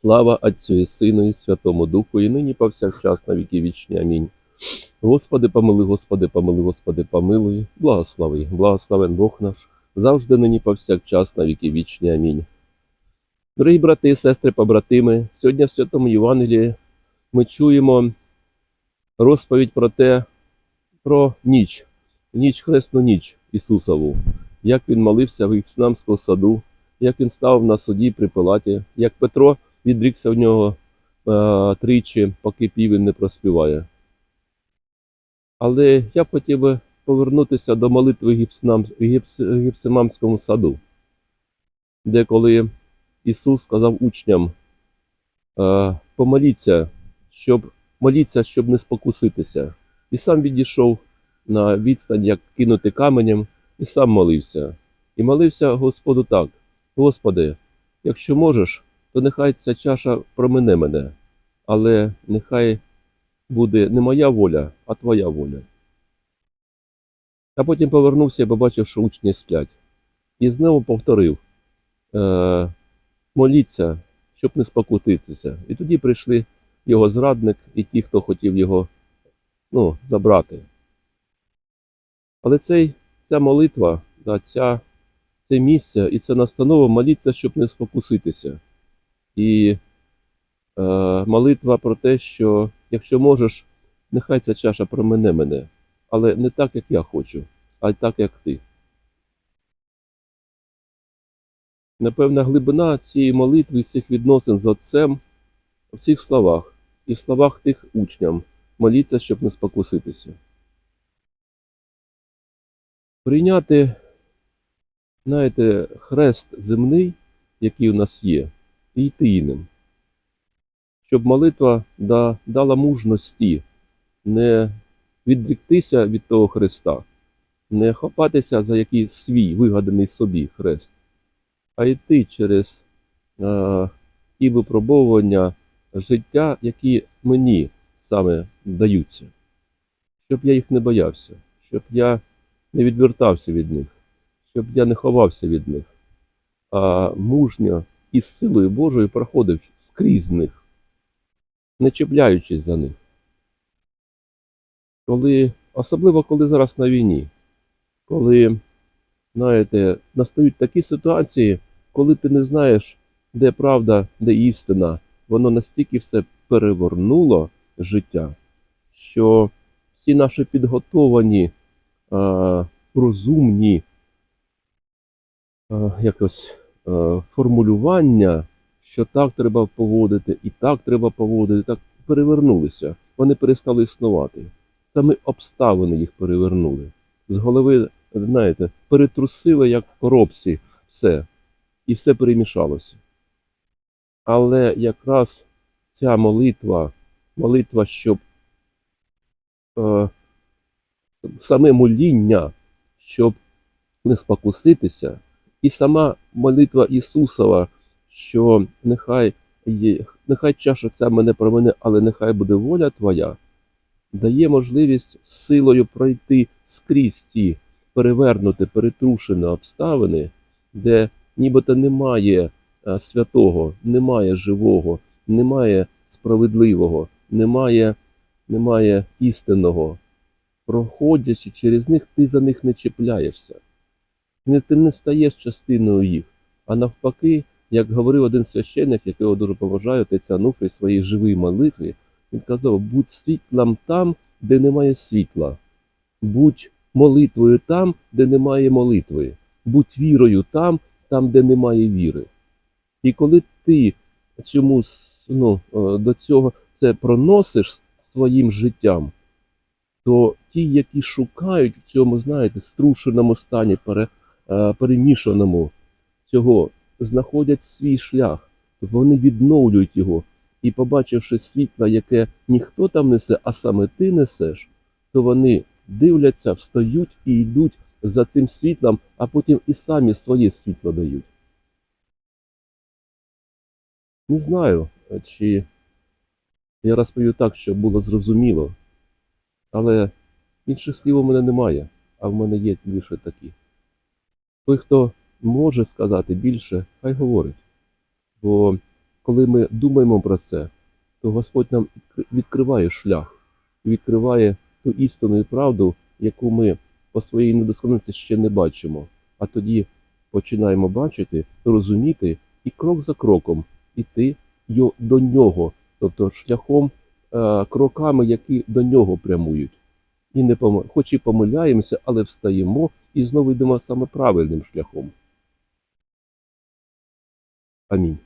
Слава Отцю і Сину і Святому Духу, і нині повсякчас на віки вічні. Амінь. Господи, помили, Господи, помили, Господи, помилуй, благослови, благословен Бог наш, завжди нині повсякчас на віки вічні. Амінь. Дорогі брати і сестри, побратими, сьогодні в Святому Євангелії ми чуємо розповідь про те, про ніч, ніч хресну ніч Ісусову, як він молився в Іпснамському саду, як він став на суді при Пилаті, як Петро відрікся в нього е, тричі, поки півень не проспіває. Але я хотів би повернутися до молитви в Гіпснам, Гіпс, Гіпсимамському саду, де коли Ісус сказав учням, е, помоліться, щоб моліться, щоб не спокуситися. І сам відійшов на відстань, як кинути каменем, і сам молився. І молився Господу так: Господи, якщо можеш, то нехай ця чаша промине мене, але нехай буде не моя воля, а твоя воля. А потім повернувся і побачив, що учні сплять. І знову повторив: е, моліться, щоб не спокутитися. І тоді прийшли його зрадник і ті, хто хотів його ну, забрати. Але цей, ця молитва, да, ця, це місце і це настанова моліться, щоб не спокуситися. І е, молитва про те, що якщо можеш, нехай ця чаша промене мене, але не так, як я хочу, а так, як ти. Напевна глибина цієї молитви, цих відносин з Отцем в цих словах і в словах тих учням моліться, щоб не спокуситися. Прийняти, знаєте, хрест земний, який у нас є, і йти ним. Щоб молитва дала мужності не відріктися від того Христа, не хапатися за якийсь свій вигаданий собі хрест, а йти через е, ті випробовування життя, які мені саме даються, щоб я їх не боявся, щоб я не відвертався від них, щоб я не ховався від них, а мужньо і з силою Божою проходив скрізь них, не чіпляючись за них. Коли, особливо коли зараз на війні, коли, знаєте, настають такі ситуації, коли ти не знаєш, де правда, де істина, воно настільки все перевернуло життя, що всі наші підготовані, розумні якось формулювання, що так треба поводити, і так треба поводити, так перевернулися. Вони перестали існувати. Саме обставини їх перевернули. З голови, знаєте, перетрусили, як в коробці, все, і все перемішалося. Але якраз ця молитва, молитва, щоб е, саме моління, щоб не спокуситися, і сама молитва Ісусова, що нехай, є, нехай чаша ця мене про мене, але нехай буде воля Твоя, дає можливість силою пройти скрізь ці перевернути, перетрушені обставини, де нібито немає е, святого, немає живого, немає справедливого, немає, немає істинного. Проходячи через них, ти за них не чіпляєшся. Не- Ти не стаєш частиною їх. А навпаки, як говорив один священник, якого дуже поважаю, отець Ануфрій в своїй живій молитві, він казав: будь світлом там, де немає світла, будь молитвою там, де немає молитви, будь вірою там, там, де немає віри. І коли ти чомусь ну, е, до цього це проносиш своїм життям, то ті, які шукають в цьому, знаєте, струшеному стані, пере, перемішаному цього, знаходять свій шлях, вони відновлюють його. І побачивши світло, яке ніхто там несе, а саме ти несеш, то вони дивляться, встають і йдуть за цим світлом, а потім і самі своє світло дають. Не знаю, чи я розповів так, щоб було зрозуміло, але інших слів у мене немає, а в мене є лише такі. Той, хто може сказати більше, хай говорить. Бо коли ми думаємо про це, то Господь нам відкриває шлях відкриває ту істину і правду, яку ми по своїй недосконалості ще не бачимо. А тоді починаємо бачити, розуміти і крок за кроком іти до нього, тобто шляхом, е, кроками, які до нього прямують. І не пом... хоч і помиляємося, але встаємо і знову йдемо саме правильним шляхом. Амінь.